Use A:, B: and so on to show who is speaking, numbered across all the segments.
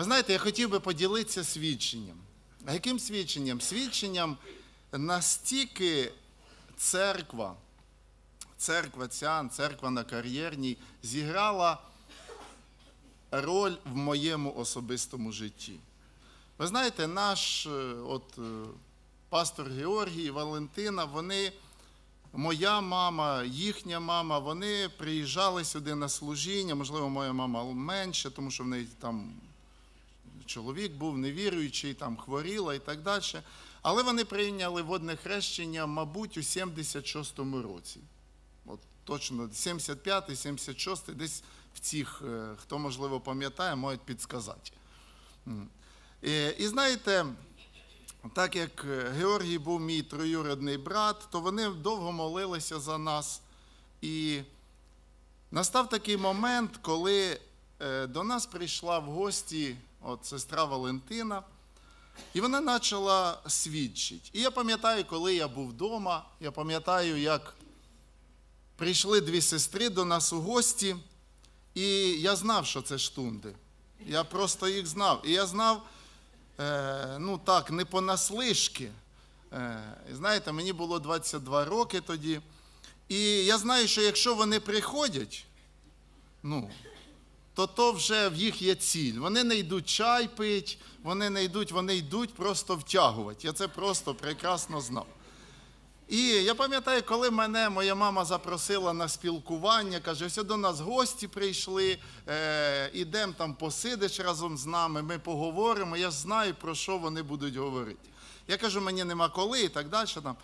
A: Ви знаєте, я хотів би поділитися свідченням. Яким свідченням? Свідченням настільки церква, церква ця, церква на кар'єрній, зіграла роль в моєму особистому житті. Ви знаєте, наш е, от, е, пастор Георгій і Валентина, вони, моя мама, їхня мама, вони приїжджали сюди на служіння. Можливо, моя мама менше, тому що в неї там чоловік був невіруючий, там хворіла і так далі. Але вони прийняли водне хрещення, мабуть, у 76-му році. От точно 75-й, 76-й, десь в цих, е, хто можливо пам'ятає, можуть підсказати. М. Е, І знаєте, так як е, Георгій був мій троюрідний брат, то вони довго молилися за нас. І настав такий момент, коли до нас прийшла в гості от, сестра Валентина, і вона почала свідчити. І я пам'ятаю, коли я був вдома, я пам'ятаю, як прийшли дві сестри до нас у гості, і я знав, що це штунди. Я просто їх знав. І я знав, е, ну так, не понаслишки. Е, знаєте, мені було 22 роки тоді. І я знаю, що якщо вони приходять, ну, то то вже в їх є ціль. Вони не йдуть чай пить, вони не йдуть, вони йдуть просто втягувати. Я це просто прекрасно знав. І я пам'ятаю, коли мене моя мама запросила на спілкування, каже, ось до нас гості прийшли, е, ідемо там посидиш разом з нами, ми поговоримо, я знаю, про що вони будуть говорити. Я кажу, мені нема коли і так далі. Там.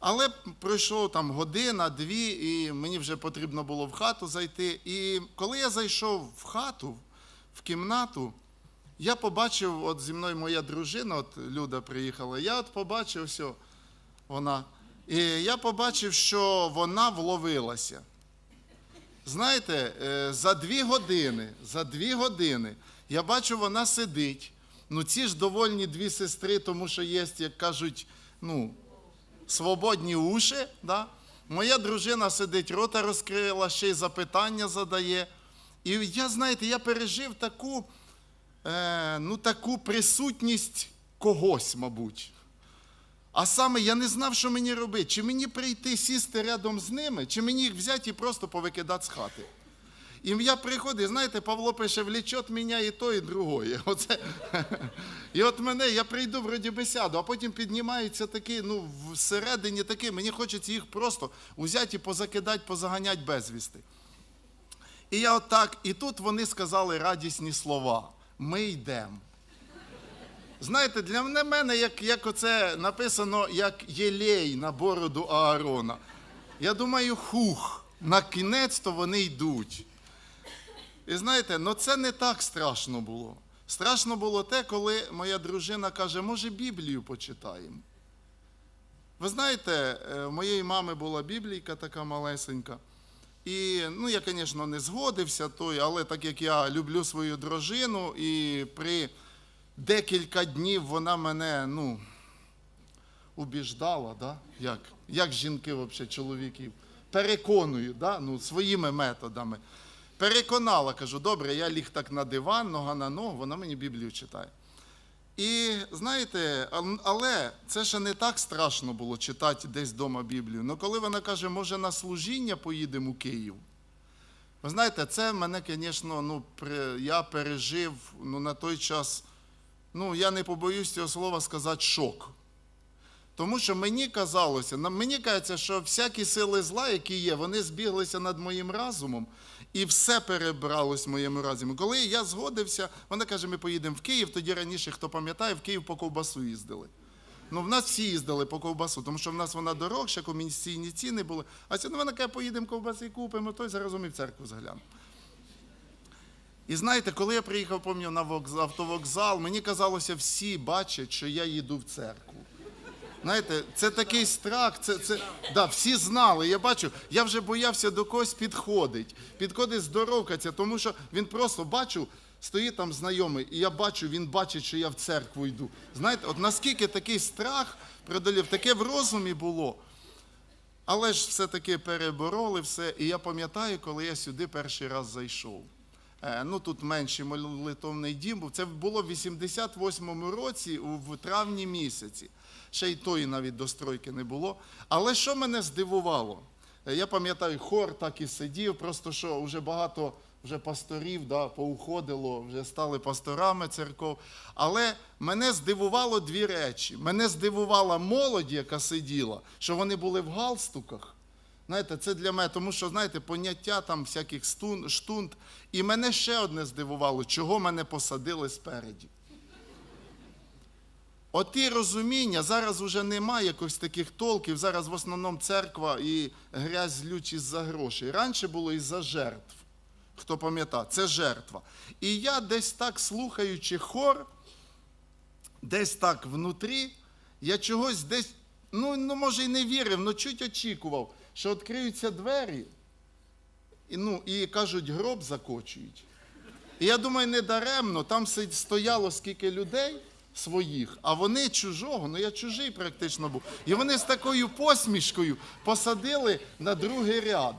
A: Але пройшов там година, дві, і мені вже потрібно було в хату зайти. І коли я зайшов в хату, в кімнату, я побачив, от зі мною моя дружина, от Люда приїхала, я от побачив все, вона. І я побачив, що вона вловилася. Знаєте, е, за дві години, за дві години я бачу, вона сидить. Ну, ці ж довольні дві сестри, тому що є, як кажуть, ну, свободні уші. Да? Моя дружина сидить, рота розкрила, ще й запитання задає. І я, знаєте, я пережив таку, е, ну, таку присутність когось, мабуть. А саме я не знав, що мені робити. Чи мені прийти сісти рядом з ними, чи мені їх взяти і просто повикидати з хати. І я приходив, знаєте, Павло пише, влічет мене і то, і другое. Оце. І от мене, я прийду, вроді би сяду, а потім піднімаються такі, ну, всередині такі, мені хочеться їх просто взяти і позакидати, позаганяти безвісти. І я отак, і тут вони сказали радісні слова. Ми йдемо. Знаєте, для мене, як, як оце написано, як єлей на бороду Аарона. Я думаю, хух, на кінець то вони йдуть. І знаєте, ну це не так страшно було. Страшно було те, коли моя дружина каже, може, Біблію почитаємо. Ви знаєте, е, в моєї мами була біблійка така малесенька. І ну, я, звісно, не згодився, той, але так як я люблю свою дружину, і при декілька днів вона мене ну, убіждала, да? як, як жінки, взагалі, чоловіків, переконують да? ну, своїми методами. Переконала, кажу, добре, я ліг так на диван, нога на ногу, вона мені Біблію читає. І знаєте, але це ще не так страшно було читати десь вдома Біблію. Ну коли вона каже, може на служіння поїдемо у Київ. Ви знаєте, це мене, звісно, ну, я пережив ну, на той час, ну, я не побоюсь цього слова сказати шок. Тому що мені казалося, мені кажеться, що всякі сили зла, які є, вони збіглися над моїм разумом, і все перебралось в моєму разумі. Коли я згодився, вона каже, ми поїдемо в Київ. Тоді раніше, хто пам'ятає, в Київ по ковбасу їздили. Ну, в нас всі їздили по ковбасу, тому що в нас вона дорогша, комісійні ціни були. А сьогодні вона каже, поїдемо ковбаси купимо, той заразом і в церкву загляну. І знаєте, коли я приїхав, пам'ятаю, на вокз- автовокзал, мені казалося, всі бачать, що я їду в церкву. Знаєте, це такий страх, це, це, да, всі знали. Я бачу, я вже боявся до когось підходить. Підходить здоровкатися, тому що він просто бачу, стоїть там знайомий, і я бачу, він бачить, що я в церкву йду. Знаєте, от наскільки такий страх преодолів, таке в розумі було. Але ж все-таки перебороли все. І я пам'ятаю, коли я сюди перший раз зайшов. Е, Ну тут менший молитовний дім був. Це було в 88-му році, в травні місяці. Ще й тої навіть достройки не було. Але що мене здивувало? Е, Я пам'ятаю, хор так і сидів, просто що вже багато вже пасторів да, поуходило, вже стали пасторами церков. Але мене здивувало дві речі. Мене здивувала молодь, яка сиділа, що вони були в галстуках. Знаєте, це для мене, тому що, знаєте, поняття там всяких штунд. І мене ще одне здивувало, чого мене посадили спереді. Оті розуміння, зараз вже немає якихось таких толків, зараз в основному церква і грязь злють із-за грошей. Раніше було із-за жертв. Хто пам'ятає, це жертва. І я десь так, слухаючи хор, десь так внутрі, я чогось десь, ну, ну може, і не вірив, але чуть очікував, що відкриються двері, і, ну, і кажуть, гроб закочують. І я думаю, не даремно, там стояло скільки людей своїх, а вони чужого, ну я чужий практично був. І вони з такою посмішкою посадили на другий ряд.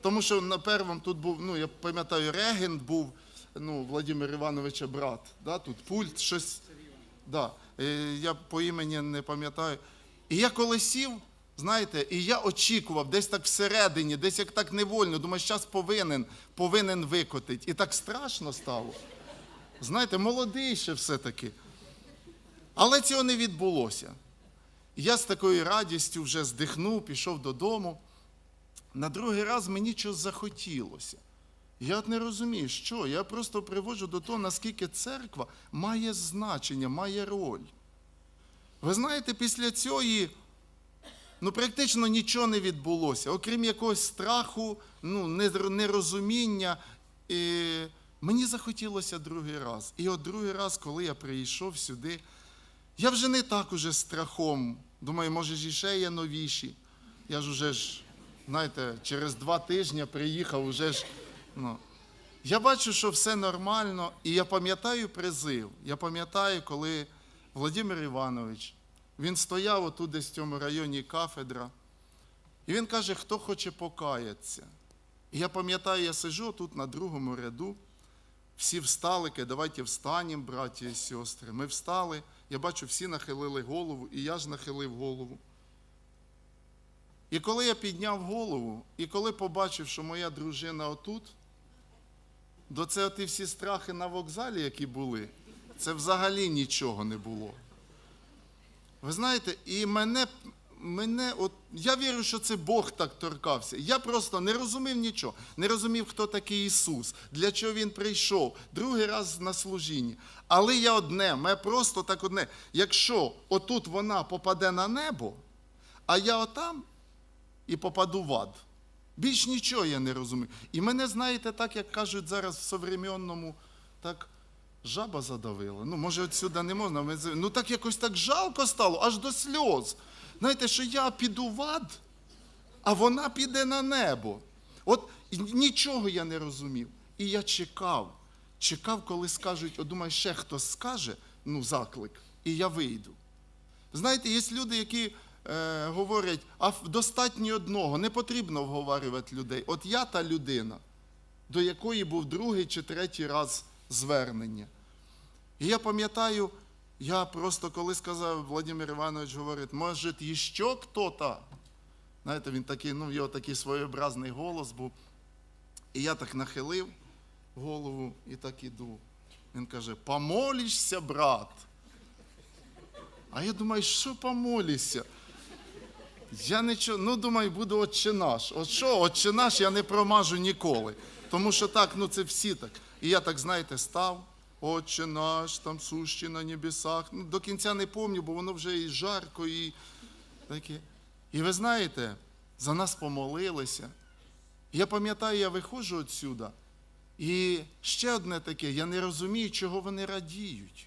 A: Тому що на першому тут був, ну я пам'ятаю, регент був, ну, Владимир Івановича брат. Да, тут пульт, щось. Да, е, я по імені не пам'ятаю. І я коли сів, знаєте, і я очікував, десь так всередині, десь як так невольно, думаю, зараз повинен, повинен викотить. І так страшно стало. Знаєте, молодий ще все-таки. Але цього не відбулося. Я з такою радістю вже здихнув, пішов додому. На другий раз мені щось захотілося. Я не розумію, що. Я просто приводжу до того, наскільки церква має значення, має роль. Ви знаєте, після цієї, ну, практично нічого не відбулося, окрім якогось страху, ну, нерозуміння. І мені захотілося другий раз. І от другий раз, коли я прийшов сюди, я вже не так уже страхом. Думаю, може, ж іще є новіші. Я ж уже ж, знаєте, через два тижні приїхав, уже ж. Ну. Я бачу, що все нормально, і я пам'ятаю призив. Я пам'ятаю, коли Владимир Іванович, він стояв отут десь в цьому районі кафедра, і він каже, хто хоче покаятися. І я пам'ятаю, я сиджу тут на другому ряду, всі встали, давайте встанемо, браті і сестри. Ми встали, я бачу, всі нахилили голову, і я ж нахилив голову. І коли я підняв голову, і коли побачив, що моя дружина отут, до це ті всі страхи на вокзалі, які були, це взагалі нічого не було. Ви знаєте, і мене, мене от, я вірю, що це Бог так торкався. Я просто не розумів нічого, не розумів, хто такий Ісус, для чого Він прийшов, другий раз на служінні. Але я одне, мене просто так одне. Якщо отут вона попаде на небо, а я отам і попаду в ад. Більш нічого я не розумію. І мене, знаєте, так, як кажуть зараз в современному, так жаба задавила. Ну, може, отсюди не можна. Ну так якось так жалко стало, аж до сльоз. Знаєте, що я піду в ад, а вона піде на небо. От нічого я не розумів. І я чекав, чекав, коли скажуть, от думаю, ще хтось скаже, ну, заклик, і я вийду. Знаєте, є люди, які е, говорять, а достатньо одного, не потрібно вговарювати людей. От я та людина, до якої був другий чи третій раз звернення. І я пам'ятаю, я просто коли сказав, Владимир Іванович говорить, може, ще хто-то? Знаєте, він такий, ну, в його такий своєобразний голос був. І я так нахилив голову і так іду. Він каже: помолишся, брат. А я думаю, що помолюся? Я нічого, ну думаю, буду отче наш. От що, отче наш я не промажу ніколи. Тому що так, ну це всі так. І я так, знаєте, став, отче наш, там сущий на небесах. Ну, до кінця не пам'ятаю, бо воно вже і жарко, і таке. І ви знаєте, за нас помолилися. Я пам'ятаю, я виходжу отсюда, і ще одне таке, я не розумію, чого вони радіють.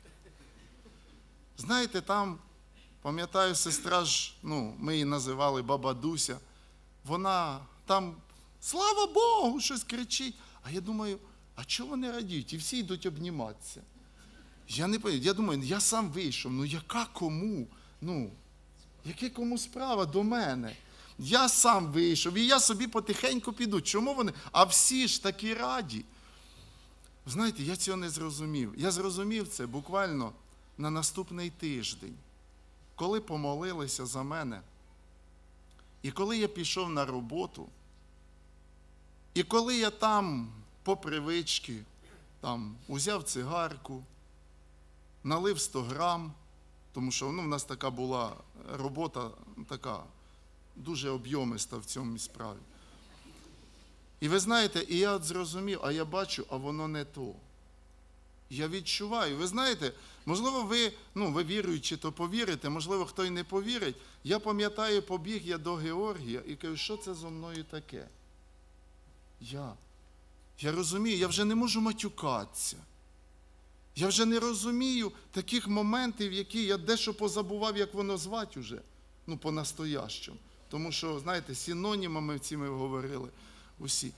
A: Знаєте, там, пам'ятаю, сестра ж, ну, ми її називали баба Дуся, вона там, слава Богу, щось кричить. А я думаю, а чого вони радіють? І всі йдуть обніматися. Я не я думаю, я сам вийшов, ну яка кому? Ну, яка кому справа до мене? Я сам вийшов, і я собі потихеньку піду. Чому вони? А всі ж такі раді. Знаєте, я цього не зрозумів. Я зрозумів це буквально на наступний тиждень, коли помолилися за мене. І коли я пішов на роботу, і коли я там по привичці там, узяв цигарку, налив 100 грам, тому що ну, в нас така була робота, така дуже об'ємиста в цьому справі. І ви знаєте, і я от зрозумів, а я бачу, а воно не то. Я відчуваю. Ви знаєте, можливо, ви, ну, ви віруючи, то повірите, можливо, хто й не повірить. Я пам'ятаю, побіг я до Георгія і кажу, що це зо мною таке? Я. Я розумію, я вже не можу матюкатися. Я вже не розумію таких моментів, які я дещо позабував, як воно звати уже, ну, по-настоящому. Тому що, знаєте, синонімами цими говорили усі.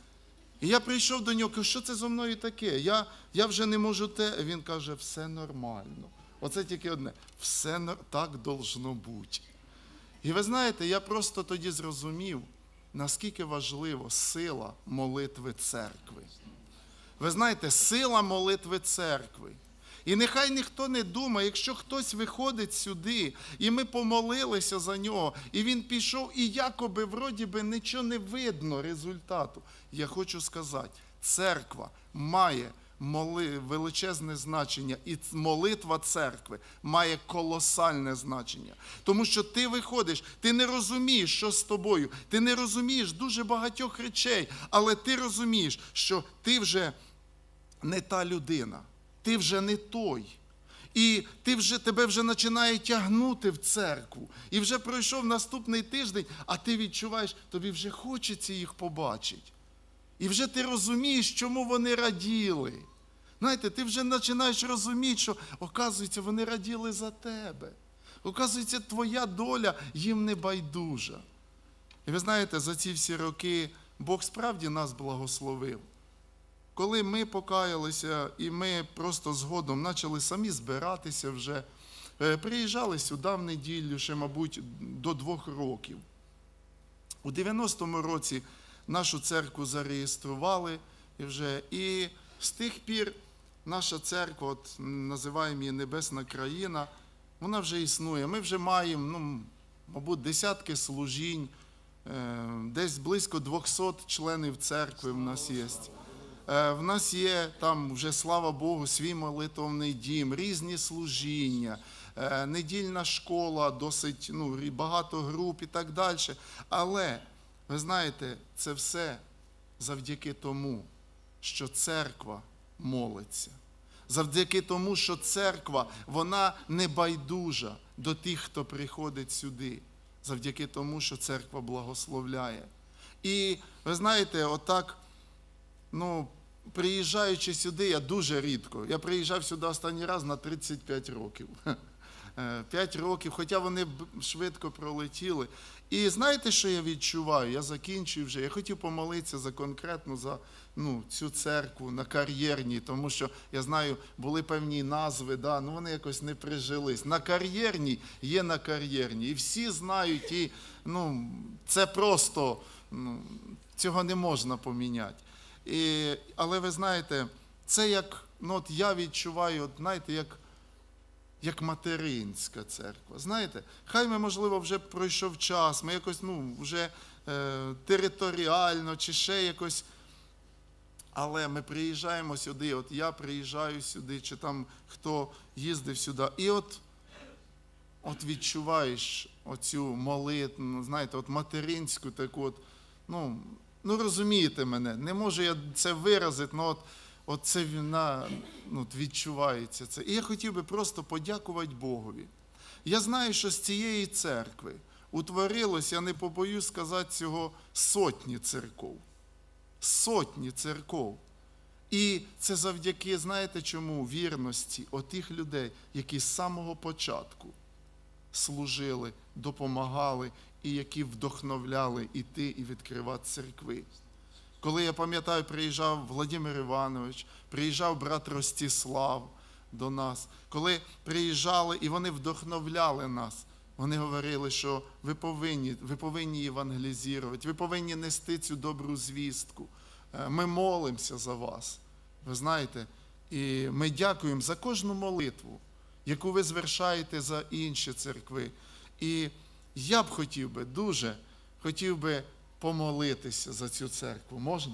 A: І я прийшов до нього, кажу, що це зо мною таке? Я, я вже не можу те. Він каже, все нормально. Оце тільки одне. Все так должно бути. І ви знаєте, я просто тоді зрозумів, наскільки важлива сила молитви церкви. Ви знаєте, сила молитви церкви. І нехай ніхто не думає, якщо хтось виходить сюди, і ми помолилися за нього, і він пішов, і якоби вроді би нічого не видно результату. Я хочу сказати, церква має моли, величезне значення, і молитва церкви має колосальне значення. Тому що ти виходиш, ти не розумієш, що з тобою, ти не розумієш дуже багатьох речей, але ти розумієш, що ти вже не та людина, ти вже не той. І ти вже, тебе вже починає тягнути в церкву. І вже пройшов наступний тиждень, а ти відчуваєш, тобі вже хочеться їх побачити. І вже ти розумієш, чому вони раділи. Знаєте, ти вже починаєш розуміти, що, оказується, вони раділи за тебе. Оказується, твоя доля їм не байдужа. І ви знаєте, за ці всі роки Бог справді нас благословив. Коли ми покаялися і ми просто згодом почали самі збиратися вже, е, приїжджали сюди в неділю, ще, мабуть, до двох років. У 90-му році нашу церкву зареєстрували вже. І з тих пір наша церква, от називаємо її Небесна країна, вона вже існує. Ми вже маємо, ну, мабуть, десятки служінь, е, десь близько 200 членів церкви в нас є. Е, В нас є там вже, слава Богу, свій молитовний дім, різні служіння, е, недільна школа, досить ну, багато груп і так далі. Але ви знаєте, це все завдяки тому, що церква молиться. Завдяки тому, що церква вона не байдужа до тих, хто приходить сюди. Завдяки тому, що церква благословляє. І ви знаєте, отак ну, приїжджаючи сюди, я дуже рідко. Я приїжджав сюди останній раз на 35 років. 5 років, хоча вони швидко пролетіли. І знаєте, що я відчуваю? Я закінчую вже. Я хотів помолитися за конкретно за ну, цю церкву на кар'єрній, тому що я знаю, були певні назви, да, ну вони якось не прижились. На кар'єрній є на кар'єрній. І всі знають, і ну, це просто ну, цього не можна поміняти. І, але ви знаєте, це як, ну от я відчуваю, от, знаєте, як, як материнська церква. Знаєте, хай ми, можливо, вже пройшов час, ми якось ну, вже е, територіально чи ще якось. Але ми приїжджаємо сюди, от я приїжджаю сюди, чи там хто їздив сюди, і от, от відчуваєш оцю молитву, знаєте, от материнську таку от, ну, ну розумієте мене, не можу я це виразити, але от, от це вона ну, відчувається це. І я хотів би просто подякувати Богові. Я знаю, що з цієї церкви утворилось, я не побоюсь сказати цього, сотні церков. Сотні церков. І це завдяки, знаєте чому, вірності отих людей, які з самого початку служили, допомагали і які вдохновляли іти і відкривати церкви. Коли я пам'ятаю, приїжджав Владимир Іванович, приїжджав брат Ростислав до нас, коли приїжджали і вони вдохновляли нас, вони говорили, що ви повинні, ви повинні євангелізувати, ви повинні нести цю добру звістку. Е, Ми молимося за вас. Ви знаєте, І ми дякуємо за кожну молитву, яку ви звершаєте за інші церкви. І я б хотів би, дуже хотів би помолитися за цю церкву. Можна?